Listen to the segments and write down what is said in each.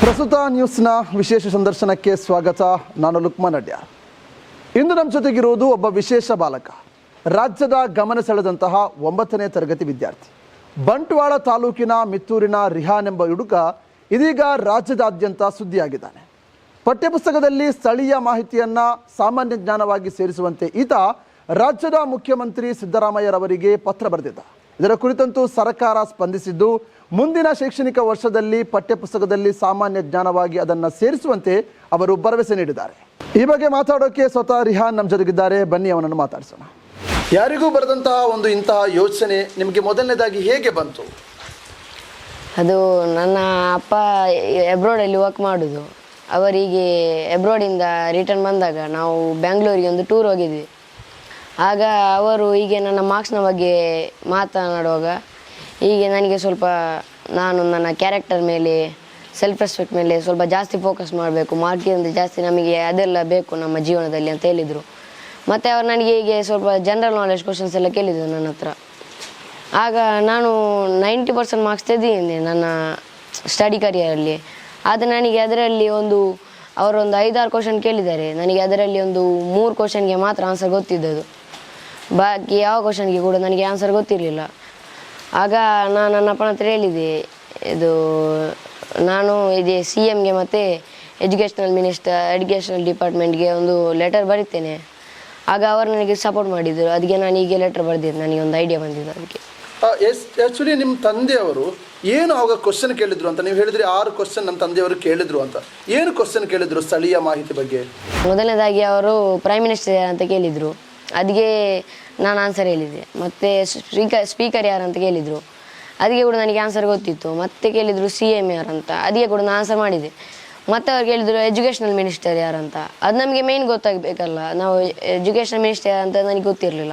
ಪ್ರಸ್ತುತ ನ್ಯೂಸ್ನ ವಿಶೇಷ ಸಂದರ್ಶನಕ್ಕೆ ಸ್ವಾಗತ. ನಾನು ಲುಕ್ಮಾನ್ ಅಡ್ಯ ಇಂದು ನಮ್ಮ ಜೊತೆಗಿರುವುದು ಒಬ್ಬ ವಿಶೇಷ ಬಾಲಕ. ರಾಜ್ಯದ ಗಮನ ಸೆಳೆದಂತಹ ಒಂಬತ್ತನೇ ತರಗತಿ ವಿದ್ಯಾರ್ಥಿ. ಬಂಟ್ವಾಳ ತಾಲೂಕಿನ ಮಿತ್ತೂರಿನ ರಿಹಾನ್ ಎಂಬ ಹುಡುಗ ಇದೀಗ ರಾಜ್ಯದಾದ್ಯಂತ ಸುದ್ದಿಯಾಗಿದ್ದಾನೆ. ಪಠ್ಯಪುಸ್ತಕದಲ್ಲಿ ಸ್ಥಳೀಯ ಮಾಹಿತಿಯನ್ನ ಸಾಮಾನ್ಯ ಜ್ಞಾನವಾಗಿ ಸೇರಿಸುವಂತೆ ಈತ ರಾಜ್ಯದ ಮುಖ್ಯಮಂತ್ರಿ ಸಿದ್ದರಾಮಯ್ಯರವರಿಗೆ ಪತ್ರ ಬರೆದಿದ್ದ. ಇದರ ಕುರಿತಂತೂ ಸರ್ಕಾರ ಸ್ಪಂದಿಸಿದ್ದು ಮುಂದಿನ ಶೈಕ್ಷಣಿಕ ವರ್ಷದಲ್ಲಿ ಪಠ್ಯಪುಸ್ತಕದಲ್ಲಿ ಸಾಮಾನ್ಯ ಜ್ಞಾನವಾಗಿ ಅದನ್ನು ಸೇರಿಸುವಂತೆ ಅವರು ಭರವಸೆ ನೀಡಿದ್ದಾರೆ. ಈ ಬಗ್ಗೆ ಮಾತಾಡೋಕೆ ಸ್ವತಃ ರಿಹಾನ್ ನಮ್ಮ ಜೊತೆಗಿದ್ದಾರೆ ಬನ್ನಿ ಅವನನ್ನು ಮಾತಾಡಿಸೋಣ. ಯಾರಿಗೂ ಬರೆದಂತಹ ಒಂದು ಇಂತಹ ಯೋಚನೆ ನಿಮಗೆ ಮೊದಲನೇದಾಗಿ ಹೇಗೆ ಬಂತು? ಅದು ನನ್ನ ಅಪ್ಪ ಎಬ್ರೋಡಲ್ಲಿ ವರ್ಕ್ ಮಾಡೋದು. ಅವರಿಗೆ ಎಬ್ರೋಡಿಂದ ರಿಟರ್ನ್ ಬಂದಾಗ ನಾವು ಬ್ಯಾಂಗ್ಳೂರಿಗೆ ಒಂದು ಟೂರ್ ಹೋಗಿದ್ವಿ. ಆಗ ಅವರು ಹೀಗೆ ನನ್ನ ಮಾರ್ಕ್ಸ್ನ ಬಗ್ಗೆ ಮಾತನಾಡುವಾಗ ಹೀಗೆ ನನಗೆ ಸ್ವಲ್ಪ ನಾನು ನನ್ನ ಕ್ಯಾರೆಕ್ಟರ್ ಮೇಲೆ ಸೆಲ್ಫ್ ರೆಸ್ಪೆಕ್ಟ್ ಮೇಲೆ ಸ್ವಲ್ಪ ಜಾಸ್ತಿ ಫೋಕಸ್ ಮಾಡಬೇಕು. ಮಾರ್ಕಿಂದ ಜಾಸ್ತಿ ನಮಗೆ ಅದೆಲ್ಲ ಬೇಕು ನಮ್ಮ ಜೀವನದಲ್ಲಿ ಅಂತ ಹೇಳಿದರು. ಮತ್ತು ಅವರು ನನಗೆ ಹೀಗೆ ಸ್ವಲ್ಪ ಜನರಲ್ ನಾಲೆಜ್ ಕ್ವಶನ್ಸ್ ಎಲ್ಲ ಕೇಳಿದರು ನನ್ನ ಹತ್ರ. ಆಗ ನಾನು ನೈಂಟಿ ಪರ್ಸೆಂಟ್ ಮಾರ್ಕ್ಸ್ ತೆಗೆದಿದ್ದೀನಿ ನನ್ನ ಸ್ಟಡಿ ಕರಿಯರಲ್ಲಿ ಆದರೆ ನನಗೆ ಅದರಲ್ಲಿ ಒಂದು, ಅವರೊಂದು ಐದಾರು ಕ್ವಶನ್ ಕೇಳಿದ್ದಾರೆ. ನನಗೆ ಅದರಲ್ಲಿ ಒಂದು ಮೂರು ಕ್ವಶನ್ಗೆ ಮಾತ್ರ ಆನ್ಸರ್ ಗೊತ್ತಿದ್ದದು ಬಾಕಿ ಯಾವ ಕ್ವಶನ್ಗೆ ಕೂಡ ನನಗೆ ಆನ್ಸರ್ ಗೊತ್ತಿರಲಿಲ್ಲ. ಆಗ ನಾನು ನನ್ನ ಅಪ್ಪನ ಹತ್ರ ಹೇಳಿದೆ ಇದು ನಾನು ಇದೇ ಸಿ ಎಮ್ಗೆ ಮತ್ತು ಎಜುಕೇಷ್ನಲ್ ಮಿನಿಸ್ಟರ್ ಎಜುಕೇಷನಲ್ ಡಿಪಾರ್ಟ್ಮೆಂಟ್ಗೆ ಒಂದು ಲೆಟರ್ ಬರೀತೇನೆ. ಆಗ ಅವರು ನನಗೆ ಸಪೋರ್ಟ್ ಮಾಡಿದರು. ಅದಕ್ಕೆ ನಾನು ಈಗ ಲೆಟರ್ ಬರೆದಿದ್ದೆ ನನಗೆ ಒಂದು ಐಡಿಯಾ ಬಂದಿದ್ದು ಅದಕ್ಕೆ. ಆ್ಯಕ್ಚುಲಿ ನಿಮ್ಮ ತಂದೆಯವರು ಏನು ಆಗ ಕ್ವಶನ್ ಕೇಳಿದ್ರು ಅಂತ? ನೀವು ಹೇಳಿದ್ರಿ ಆರು ಕ್ವಶನ್ ನಮ್ಮ ತಂದೆಯವರು ಕೇಳಿದ್ರು ಅಂತ. ಏನು ಕ್ವಶನ್ ಕೇಳಿದ್ರು ಸ್ಥಳೀಯ ಮಾಹಿತಿ ಬಗ್ಗೆ? ಮೊದಲನೇದಾಗಿ ಅವರು ಪ್ರೈಮ್ ಮಿನಿಸ್ಟರ್ ಅಂತ ಕೇಳಿದರು. ಅದಕ್ಕೆ ನಾನು ಆನ್ಸರ್ ಹೇಳಿದೆ. ಮತ್ತು ಸ್ಪೀಕರ್ ಸ್ಪೀಕರ್ ಯಾರಂತ ಕೇಳಿದರು. ಅದಕ್ಕೆ ಕೂಡ ನನಗೆ ಆನ್ಸರ್ ಗೊತ್ತಿತ್ತು. ಮತ್ತೆ ಕೇಳಿದರು ಸಿ ಎಂ ಯಾರಂತ. ಅದಕ್ಕೆ ಕೂಡ ನಾನು ಆನ್ಸರ್ ಮಾಡಿದೆ. ಮತ್ತೆ ಅವ್ರು ಕೇಳಿದರು ಎಜುಕೇಷನಲ್ ಮಿನಿಸ್ಟರ್ ಯಾರಂತ. ಅದು ನಮಗೆ ಮೇನ್ ಗೊತ್ತಾಗಬೇಕಲ್ಲ. ನಾವು ಎಜುಕೇಷನ್ ಮಿನಿಸ್ಟರ್ ಅಂತ ನನಗೆ ಗೊತ್ತಿರಲಿಲ್ಲ.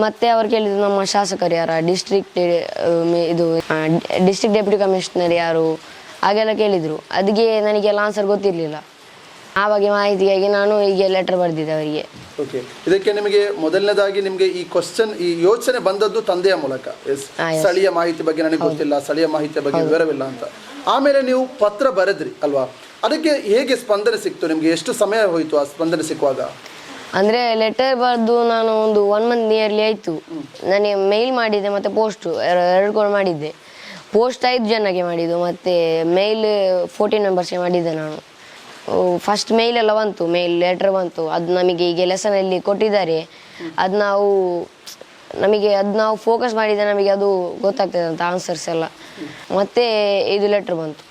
ಮತ್ತೆ ಅವ್ರು ಕೇಳಿದ್ರು ನಮ್ಮ ಶಾಸಕರು ಯಾರ? ಡಿಸ್ಟ್ರಿಕ್ಟ್ ಇದು ಡಿಸ್ಟ್ರಿಕ್ಟ್ ಡೆಪ್ಯೂಟಿ ಕಮಿಷನರ್ ಯಾರು? ಹಾಗೆಲ್ಲ ಕೇಳಿದರು. ಅದಕ್ಕೆ ನನಗೆಲ್ಲ ಆನ್ಸರ್ ಗೊತ್ತಿರಲಿಲ್ಲ. ಆವಾಗ ಮಾಹಿತಿಗಾಗಿ ನಾನು ಹೀಗೆ ಲೆಟರ್ ಬರೆದಿದ್ದೆ ಅವರಿಗೆ. ಓಕೆ ಇದಕ್ಕೆ ನಿಮಗೆ ಮೊದಲನೇದಾಗಿ ನಿಮಗೆ ಈ ಕ್ವಶನ್ ಈ ಯೋಚನೆ ಬಂದದ್ದು ತಂದೆಯ ಮೂಲಕ. ಎಸ್ ಸ್ಥಳೀಯ ಮಾಹಿತಿ ಬಗ್ಗೆ ನನಗೆ ಗೊತ್ತಿಲ್ಲ ಸ್ಥಳೀಯ ಮಾಹಿತಿಯ ಬಗ್ಗೆ ವಿವರವಿಲ್ಲ ಅಂತ. ಆಮೇಲೆ ನೀವು ಪತ್ರ ಬರೆದ್ರಿ ಅಲ್ವಾ? ಅದಕ್ಕೆ ಹೇಗೆ ಸ್ಪಂದನೆ ಸಿಕ್ತು ನಿಮಗೆ? ಎಷ್ಟು ಸಮಯ ಹೋಯಿತು ಆ ಸ್ಪಂದನೆ ಸಿಕ್ಕುವಾಗ? ಅಂದ್ರೆ ಲೆಟರ್ ಬರೆದು ನಾನು ಒಂದು ಒನ್ ಮಂತ್ ನಿಯರ್ಲಿ ಆಯ್ತು. ನನಗೆ ಮೇಲ್ ಮಾಡಿದ್ದೆ ಮತ್ತೆ ಪೋಸ್ಟು ಎರಡು ಕೂಡ ಮಾಡಿದ್ದೆ. ಪೋಸ್ಟ್ ಐದು ಜನಕ್ಕೆ ಮಾಡಿದ್ದು ಮತ್ತೆ ಮೇಲ್ ಫೋರ್ಟೀನ್ ಮೆಂಬರ್ಸ್ಗೆ ಮಾಡಿದ್ದೆ ನಾನು. ಫಸ್ಟ್ ಮೇಲ್ ಎಲ್ಲ ಬಂತು ಮೇಲ್ ಲೆಟ್ರ್ ಬಂತು. ಅದು ನಮಗೆ ಈಗ ಲೆಸನಲ್ಲಿ ಕೊಟ್ಟಿದ್ದಾರೆ. ಅದು ನಾವು ನಮಗೆ ಅದು ನಾವು ಫೋಕಸ್ ಮಾಡಿದರೆ ನಮಗೆ ಅದು ಗೊತ್ತಾಗ್ತದೆ ಅಂತ ಆನ್ಸರ್ಸ್ ಎಲ್ಲ. ಮತ್ತೆ ಇದು ಲೆಟ್ರ್ ಬಂತು.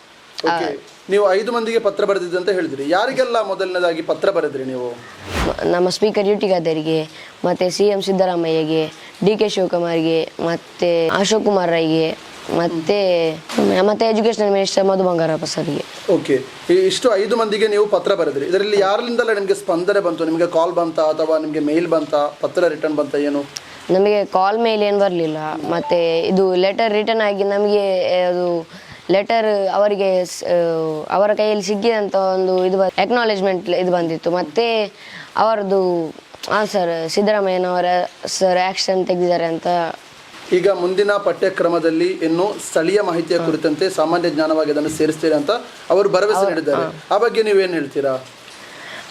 ನೀವು ಐದು ಮಂದಿಗೆ ಪತ್ರ ಬರೆದಿದ್ದು ಅಂತ ಹೇಳಿದ್ರಿ. ಯಾರಿಗೆಲ್ಲ ಮೊದಲನೇದಾಗಿ ಪತ್ರ ಬರೆದ್ರಿ ನೀವು? ಮ- ನಮ್ಮ ಸ್ಪೀಕರ್ ಯುಟಿಗಾದರಿಗೆ ಮತ್ತೆ ಸಿ ಎಂ ಸಿದ್ದರಾಮಯ್ಯಗೆ ಡಿ ಕೆ ಶಿವಕುಮಾರ್ಗೆ ಮತ್ತೆ ಅಶೋಕ್ ಕುಮಾರ್ ರೈಗೆ ಮತ್ತು ಮತ್ತೆ ಎಜುಕೇಷನಲ್ ಮಿನಿಸ್ಟರ್ ಮಧು ಬಂಗಾರಪ್ಪ ಸರ್ಗೆ. ಓಕೆ ಇಷ್ಟು ಐದು ಮಂದಿಗೆ ನೀವು ಪತ್ರ ಬರೆದ್ರಿ. ಇದರಲ್ಲಿ ಯಾರಿಂದಲೇ ನಿಮಗೆ ಸ್ಪಂದನೆ ಬಂತು? ನಿಮಗೆ ಕಾಲ್ ಬಂತಾ ಅಥವಾ ನಿಮಗೆ ಮೇಲ್ ಬಂತಾ? ಪತ್ರ ರಿಟರ್ನ್ ಬಂತ ಏನು? ನಮಗೆ ಕಾಲ್ ಮೇಲ್ ಏನು ಬರಲಿಲ್ಲ. ಮತ್ತೆ ಇದು ಲೆಟರ್ ರಿಟರ್ನ್ ಆಗಿ ನಮಗೆ ಅದು ಲೆಟರ್ ಅವರಿಗೆ ಅವರ ಕೈಯಲ್ಲಿ ಸಿಕ್ಕಿದಂಥ ಒಂದು ಇದು ಎಕ್ನಾಲೇಜ್ಮೆಂಟ್ ಇದು ಬಂದಿತ್ತು. ಮತ್ತು ಹಾಂ ಸರ್ ಸಿದ್ದರಾಮಯ್ಯನವರ ಸರ್ ಆ್ಯಕ್ಷನ್ ತೆಗೆದಿದ್ದಾರೆ ಅಂತ ಈಗ ಮುಂದಿನ ಪಠ್ಯಕ್ರಮದಲ್ಲಿ ಇನ್ನು ಸ್ಥಳೀಯ ಮಾಹಿತಿಯ ಕುರಿತಂತೆ ಸಾಮಾನ್ಯ ಜ್ಞಾನವಾಗಿ ಅದನ್ನು ಸೇರಿಸ್ತೀರಿ ಅಂತ ಅವರು ಭರವಸೆ ನೀಡಿದ್ದಾರೆ. ಆ ಬಗ್ಗೆ ನೀವೇನು ಹೇಳ್ತೀರಾ?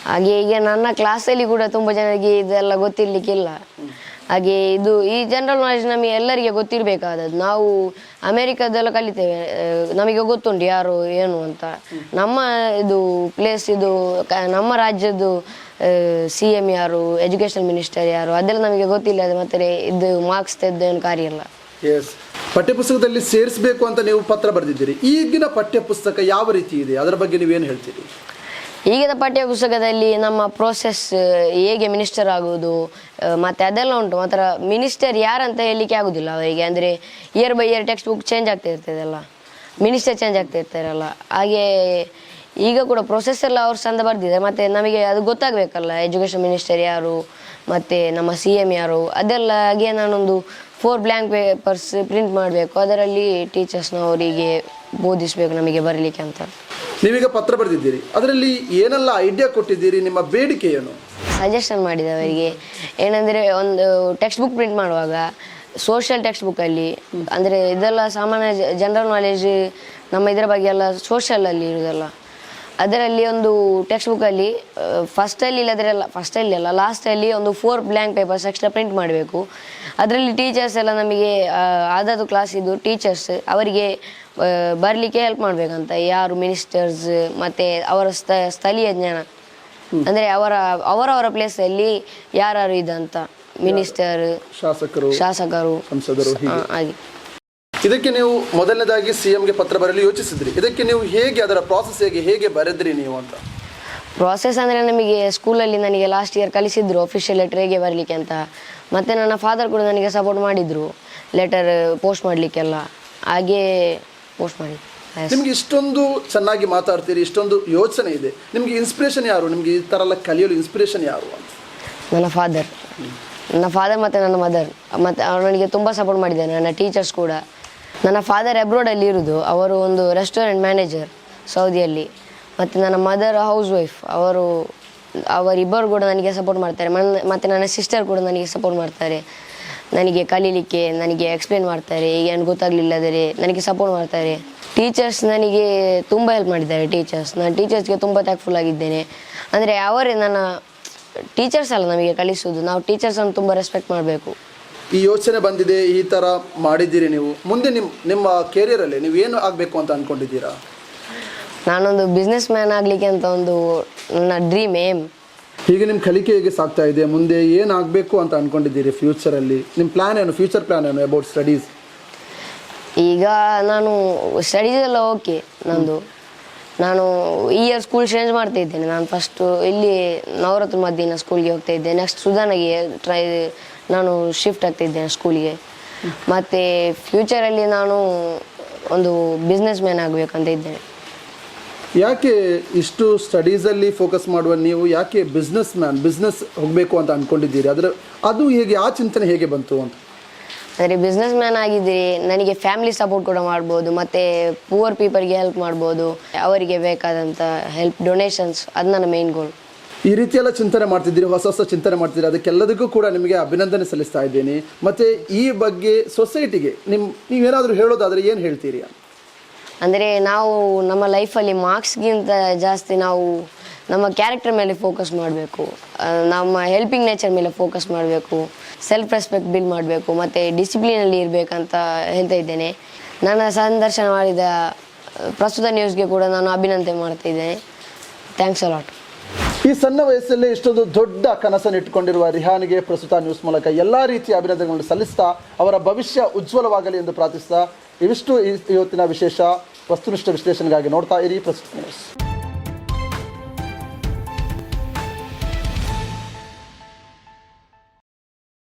ಹಾಗೆ ಈಗ ನನ್ನ ಕ್ಲಾಸಲ್ಲಿ ಕೂಡ ತುಂಬ ಜನರಿಗೆ ಇದೆಲ್ಲ ಗೊತ್ತಿರಲಿಕ್ಕಿಲ್ಲ. ಹಾಗೆ ಇದು ಈ ಜನರಲ್ ನಾಲೆಜ್ ನಮಗೆ ಎಲ್ಲರಿಗೆ ಗೊತ್ತಿರಬೇಕಾದದ್ದು. ನಾವು ಅಮೇರಿಕಾದೆಲ್ಲ ಕಲಿತೇವೆ. ನಮಗೆ ಗೊತ್ತುಂಟು ಯಾರು, ಏನು ಅಂತ. ನಮ್ಮ ಇದು ಪ್ಲೇಸ್ ಇದು ನಮ್ಮ ರಾಜ್ಯದ್ದು ಸಿ ಎಂ ಯಾರು ಎಜುಕೇಷನ್ ಮಿನಿಸ್ಟರ್ ಯಾರು, ಅದೆಲ್ಲ ನಮಗೆ ಗೊತ್ತಿಲ್ಲ ಅದು ಮತ್ತೆ ಇದು ಮಾರ್ಕ್ಸ್ ತೆದ್ದೇನು ಏನು ಕಾರ್ಯ ಇಲ್ಲ. ಎಸ್ ಪಠ್ಯಪುಸ್ತಕದಲ್ಲಿ ಸೇರಿಸಬೇಕು ಅಂತ ನೀವು ಪತ್ರ ಬರೆದಿದ್ದೀರಿ. ಈಗಿನ ಪಠ್ಯಪುಸ್ತಕ ಯಾವ ರೀತಿ ಇದೆ? ಅದರ ಬಗ್ಗೆ ನೀವೇನು ಹೇಳ್ತೀರಿ? ಈಗಿನ ಪಠ್ಯ ಪುಸ್ತಕದಲ್ಲಿ ನಮ್ಮ ಪ್ರೋಸೆಸ್ ಹೇಗೆ ಮಿನಿಸ್ಟರ್ ಆಗುವುದು ಮತ್ತು ಅದೆಲ್ಲ ಉಂಟು. ಮಾತ್ರ ಮಿನಿಸ್ಟರ್ ಯಾರಂತ ಹೇಳಲಿಕ್ಕೆ ಆಗುದಿಲ್ಲ ಅವರಿಗೆ ಅಂದರೆ year by year text book change ಆಗ್ತಾ ಇರ್ತದಲ್ಲ ಮಿನಿಸ್ಟರ್ ಚೇಂಜ್ ಆಗ್ತಾ ಇರ್ತಾರಲ್ಲ ಹಾಗೆ ಈಗ ಕೂಡ ಪ್ರೊಸೆಸ್ ಎಲ್ಲ ಅವ್ರ ಚಂದ ಬರ್ದಿದೆ. ಮತ್ತು ನಮಗೆ ಅದು ಗೊತ್ತಾಗಬೇಕಲ್ಲ ಎಜುಕೇಷನ್ ಮಿನಿಸ್ಟರ್ ಯಾರು, ಮತ್ತು ನಮ್ಮ ಸಿ ಎಂ ಯಾರು. ಅದೆಲ್ಲ ಹಾಗೆ ನಾನೊಂದು ಫೋರ್ ಬ್ಲ್ಯಾಂಕ್ ಪೇಪರ್ಸ್ ಪ್ರಿಂಟ್ ಮಾಡಬೇಕು. ಅದರಲ್ಲಿ ಟೀಚರ್ಸ್ನವರಿಗೆ ಬೋಧಿಸಬೇಕು ನಮಗೆ ಬರಲಿಕ್ಕೆ ಅಂತ. ನೀವೀಗ ಪತ್ರ ಬರೆದಿದ್ದೀರಿ. ಅದರಲ್ಲಿ ಏನೆಲ್ಲ ಐಡಿಯಾ ಕೊಟ್ಟಿದ್ದೀರಿ? ನಿಮ್ಮ ಬೇಡಿಕೆ ಏನು? ಸಜೆಷನ್ ಮಾಡಿದೆ ಅವರಿಗೆ ಏನಂದರೆ ಒಂದು ಟೆಕ್ಸ್ಟ್ ಬುಕ್ ಪ್ರಿಂಟ್ ಮಾಡುವಾಗ ಸೋಷಿಯಲ್ ಟೆಕ್ಸ್ಟ್ ಬುಕ್ಕಲ್ಲಿ ಅಂದರೆ ಇದೆಲ್ಲ ಸಾಮಾನ್ಯ ಜನರಲ್ ನಾಲೆಜ್ ನಮ್ಮ ಇದರ ಬಗ್ಗೆ ಎಲ್ಲ ಸೋಷಲಲ್ಲಿ ಇರೋದಲ್ಲ. ಅದರಲ್ಲಿ ಒಂದು ಟೆಕ್ಸ್ಟ್ ಬುಕ್ಕಲ್ಲಿ ಫಸ್ಟಲ್ಲಿ ಫಸ್ಟ್ ಫಸ್ಟಲ್ಲಿ ಅಲ್ಲ ಲಾಸ್ಟಲ್ಲಿ ಒಂದು four blank papers extra print ಮಾಡಬೇಕು. ಅದರಲ್ಲಿ ಟೀಚರ್ಸ್ ಎಲ್ಲ ನಮಗೆ ಆದದ್ದು ಇದು ಟೀಚರ್ಸ್ ಅವರಿಗೆ ಬರಲಿಕ್ಕೆ ಹೆಲ್ಪ್ ಮಾಡಬೇಕಂತ. ಯಾರು ಮಿನಿಸ್ಟರ್ಸ್ ಮತ್ತು ಅವರ ಸ್ಥ ಸ್ಥಳೀಯ ಜ್ಞಾನ. ಅಂದರೆ ಅವರ ಅವರವರ ಪ್ಲೇಸಲ್ಲಿ ಯಾರು ಇದಂತ ಮಿನಿಸ್ಟರ್ ಶಾಸಕರು ಶಾಸಕರು. ಸಂಸದರು ಹೀಗೆ. ಇದಕ್ಕೆ ನೀವು ಮೊದಲನೇದಾಗಿ ಸಿ ಎಂಗೆ ಪತ್ರ ಬರಲು ಯೋಚಿಸಿದ್ರಿ. ಇದಕ್ಕೆ ನೀವು ಹೇಗೆ ಅದರ ಪ್ರಾಸೆಸ್ ಹೇಗೆ ಹೇಗೆ ಬರೆದ್ರಿ ನೀವು ಅಂತ? ಪ್ರಾಸೆಸ್ ಅಂದರೆ ನಮಗೆ ಸ್ಕೂಲಲ್ಲಿ ನನಗೆ ಲಾಸ್ಟ್ ಇಯರ್ ಕಲಿಸಿದ್ರು ಅಫಿಷಿಯಲ್ ಲೆಟರ್ ಹೇಗೆ ಬರಲಿಕ್ಕೆ ಅಂತ. ಮತ್ತು ನನ್ನ ಫಾದರ್ ಕೂಡ ನನಗೆ ಸಪೋರ್ಟ್ ಮಾಡಿದರು ಲೆಟರ್ ಪೋಸ್ಟ್ ಮಾಡಲಿಕ್ಕೆಲ್ಲ. ಹಾಗೆ ಪೋಸ್ಟ್ ಮಾಡಿ. ನಿಮ್ಗೆ ಇಷ್ಟೊಂದು ಚೆನ್ನಾಗಿ ಮಾತಾಡ್ತೀರಿ ಇಷ್ಟೊಂದು ಯೋಚನೆ ಇದೆ. ನಿಮ್ಗೆ ಇನ್ಸ್ಪಿರೇಷನ್ ಯಾರು? ನಿಮ್ಗೆ ಈ ಥರ ಎಲ್ಲ ಕಲಿಯಲು ಇನ್ಸ್ಪಿರೇಷನ್ ಯಾರು ಅಂತ? ನನ್ನ ಫಾದರ್ ನನ್ನ ಫಾದರ್ ಮತ್ತು ನನ್ನ ಮದರ್ ಮತ್ತು ಅವ್ರು ನನಗೆ ತುಂಬ ಸಪೋರ್ಟ್ ಮಾಡಿದ್ದಾರೆ ನನ್ನ ಟೀಚರ್ಸ್ ಕೂಡ. ನನ್ನ ಫಾದರ್ ಅಬ್ರೋಡಲ್ಲಿ ಇರೋದು. ಅವರು ಒಂದು ರೆಸ್ಟೋರೆಂಟ್ ಮ್ಯಾನೇಜರ್ ಸೌದಿಯಲ್ಲಿ. ಮತ್ತು ನನ್ನ ಮದರ್ ಹೌಸ್ ವೈಫ್ ಅವರು ಅವರಿಬ್ಬರು ಕೂಡ ನನಗೆ ಸಪೋರ್ಟ್ ಮಾಡ್ತಾರೆ. ಮತ್ತು ನನ್ನ ಸಿಸ್ಟರ್ ಕೂಡ ನನಗೆ ಸಪೋರ್ಟ್ ಮಾಡ್ತಾರೆ. ನನಗೆ ಕಲೀಲಿಕ್ಕೆ ನನಗೆ ಎಕ್ಸ್ಪ್ಲೇನ್ ಮಾಡ್ತಾರೆ ಏನು ಗೊತ್ತಾಗಲಿಲ್ಲದರೆ ನನಗೆ ಸಪೋರ್ಟ್ ಮಾಡ್ತಾರೆ. ಟೀಚರ್ಸ್ ನನಗೆ ತುಂಬ ಹೆಲ್ಪ್ ಮಾಡಿದ್ದಾರೆ ಟೀಚರ್ಸ್ ನಾನು ಟೀಚರ್ಸ್ಗೆ ತುಂಬ ಥ್ಯಾಂಕ್ಫುಲ್ ಆಗಿದ್ದೇನೆ. ಅಂದರೆ ಅವರೇ ನನ್ನ ಟೀಚರ್ಸ್ ಅಲ್ಲ ನಮಗೆ ಕಲಿಸೋದು ನಾವು ಟೀಚರ್ಸನ್ನು ತುಂಬ ರೆಸ್ಪೆಕ್ಟ್ ಮಾಡಬೇಕು. ಈ ಯೋಚನೆ ಬಂದಿದೆ ಈ ಥರ ಮಾಡಿದ್ದೀರಿ ನೀವು. ಮುಂದೆ ನಿಮ್ಮ ನಿಮ್ಮ ಕೆರಿಯರಲ್ಲಿ ನೀವು ಏನು ಆಗಬೇಕು ಅಂತ ಅಂದ್ಕೊಂಡಿದ್ದೀರಾ ನಾನೊಂದು ಬಿಸ್ನೆಸ್ ಮ್ಯಾನ್ ಆಗಲಿಕ್ಕೆ ಅಂತ ಒಂದು ನನ್ನ ಡ್ರೀಮ್ ಏಮ್. ಹೀಗೆ ನಿಮ್ಮ ಕಲಿಕೆ ಹೇಗೆ ಸಾಗ್ತಾ ಇದೆ? ಮುಂದೆ ಏನಾಗಬೇಕು ಅಂತ ಅಂದ್ಕೊಂಡಿದ್ದೀರಿ ಫ್ಯೂಚರಲ್ಲಿ ನಿಮ್ಮ ಪ್ಲ್ಯಾನ್ ಏನು? ಫ್ಯೂಚರ್ ಪ್ಲ್ಯಾನ್ ಏನು ಅಬೌಟ್ ಸ್ಟಡೀಸ್ ಈಗ ನಾನು ಸ್ಟಡೀಸ್ ಎಲ್ಲ ಓಕೆ ನಂದು. ನಾನು ಈ ಇಯರ್ ಸ್ಕೂಲ್ ಚೇಂಜ್ ಮಾಡ್ತಾ ಇದ್ದೇನೆ. ನಾನು ಫಸ್ಟು ಇಲ್ಲಿ ನವರತ್ನ ಮಧ್ಯಾಹ್ನ ಸ್ಕೂಲ್ಗೆ ಹೋಗ್ತಾ ಇದ್ದೆ. ನೆಕ್ಸ್ಟ್ ಸುಧಾನಗೆ ಟ್ರೈ ನಾನು ಶಿಫ್ಟ್ ಆಗ್ತಾ ಇದ್ದೇನೆ ಸ್ಕೂಲಿಗೆ ಮತ್ತು ಫ್ಯೂಚರಲ್ಲಿ ನಾನು ಒಂದು ಬಿಸ್ನೆಸ್ ಮ್ಯಾನ್ ಆಗಬೇಕಂತ ಇದ್ದೇನೆ. ಯಾಕೆ ಇಷ್ಟು ಸ್ಟಡೀಸಲ್ಲಿ ಫೋಕಸ್ ಮಾಡುವ ನೀವು? ಯಾಕೆ ಬಿಸ್ನೆಸ್ ಮ್ಯಾನ್ ಬಿಸ್ನೆಸ್ ಹೋಗಬೇಕು ಅಂತ ಅಂದ್ಕೊಂಡಿದ್ದೀರಿ ಅದರ ಅದು ಹೇಗೆ ಆ ಚಿಂತನೆ ಹೇಗೆ ಬಂತು ಅಂತ? ಅಂದರೆ ಬಿಸ್ನೆಸ್ ಮ್ಯಾನ್ ಆಗಿದ್ದೀರಿ ನನಗೆ ಫ್ಯಾಮಿಲಿ ಸಪೋರ್ಟ್ ಕೂಡ ಮಾಡ್ಬೋದು ಮತ್ತು ಪೂವರ್ ಪೀಪಲ್ಗೆ ಹೆಲ್ಪ್ ಮಾಡ್ಬೋದು ಅವರಿಗೆ ಬೇಕಾದಂಥ ಹೆಲ್ಪ್ ಡೊನೇಷನ್ಸ್ ಅದು ನನ್ನ ಮೇನ್ ಗೋಲ್ ಈ ರೀತಿಯೆಲ್ಲ ಚಿಂತನೆ ಮಾಡ್ತಿದ್ದೀರಿ ಹೊಸ ಹೊಸ ಚಿಂತನೆ ಮಾಡ್ತಿದ್ದೀರಿ ಅದಕ್ಕೆಲ್ಲದಕ್ಕೂ ಕೂಡ ನಿಮಗೆ ಅಭಿನಂದನೆ ಸಲ್ಲಿಸ್ತಾ ಇದ್ದೀನಿ. ಮತ್ತು ಈ ಬಗ್ಗೆ ಸೊಸೈಟಿಗೆ ನಿಮ್ಮ ನೀವೇನಾದರೂ ಹೇಳೋದಾದರೆ ಏನು ಹೇಳ್ತೀರಿ? ಅಂದರೆ ನಾವು ನಮ್ಮ ಲೈಫಲ್ಲಿ ಮಾರ್ಕ್ಸ್ಗಿಂತ ಜಾಸ್ತಿ ನಾವು ನಮ್ಮ ಕ್ಯಾರೆಕ್ಟರ್ ಮೇಲೆ ಫೋಕಸ್ ಮಾಡಬೇಕು. ನಮ್ಮ ಹೆಲ್ಪಿಂಗ್ ನೇಚರ್ ಮೇಲೆ ಫೋಕಸ್ ಮಾಡಬೇಕು. ಸೆಲ್ಫ್ ರೆಸ್ಪೆಕ್ಟ್ ಬಿಲ್ಡ್ ಮಾಡಬೇಕು. ಮತ್ತು ಡಿಸಿಪ್ಲಿನಲ್ಲಿ ಇರಬೇಕಂತ ಹೇಳ್ತಾ ಇದ್ದೇನೆ. ನನ್ನ ಸಂದರ್ಶನ ಮಾಡಿದ ಪ್ರಸ್ತುತ ನ್ಯೂಸ್ಗೆ ಕೂಡ ನಾನು ಅಭಿನಂದನೆ ಮಾಡ್ತಾ ಇದ್ದೇನೆ. ಥ್ಯಾಂಕ್ಸ್ ಅಲಾಟ್ ಈ ಸಣ್ಣ ವಯಸ್ಸಲ್ಲಿ ಇಷ್ಟೊಂದು ದೊಡ್ಡ ಕನಸನ್ನು ಇಟ್ಟುಕೊಂಡಿರುವ ರಿಹಾನಿಗೆ ಪ್ರಸ್ತುತ ನ್ಯೂಸ್ ಮೂಲಕ ಎಲ್ಲ ರೀತಿಯ ಅಭಿನಂದನೆಗಳನ್ನು ಸಲ್ಲಿಸ್ತಾ ಅವರ ಭವಿಷ್ಯ ಉಜ್ವಲವಾಗಲಿ ಎಂದು ಪ್ರಾರ್ಥಿಸ್ತಾ ಇವಿಷ್ಟು ಇವತ್ತಿನ ವಿಶೇಷ ವಸ್ತುನಿಷ್ಠ ವಿಶ್ಲೇಷಣೆಗಾಗಿ ನೋಡ್ತಾ ಇರಿ ಪ್ರಸ್ತುತ ನ್ಯೂಸ್.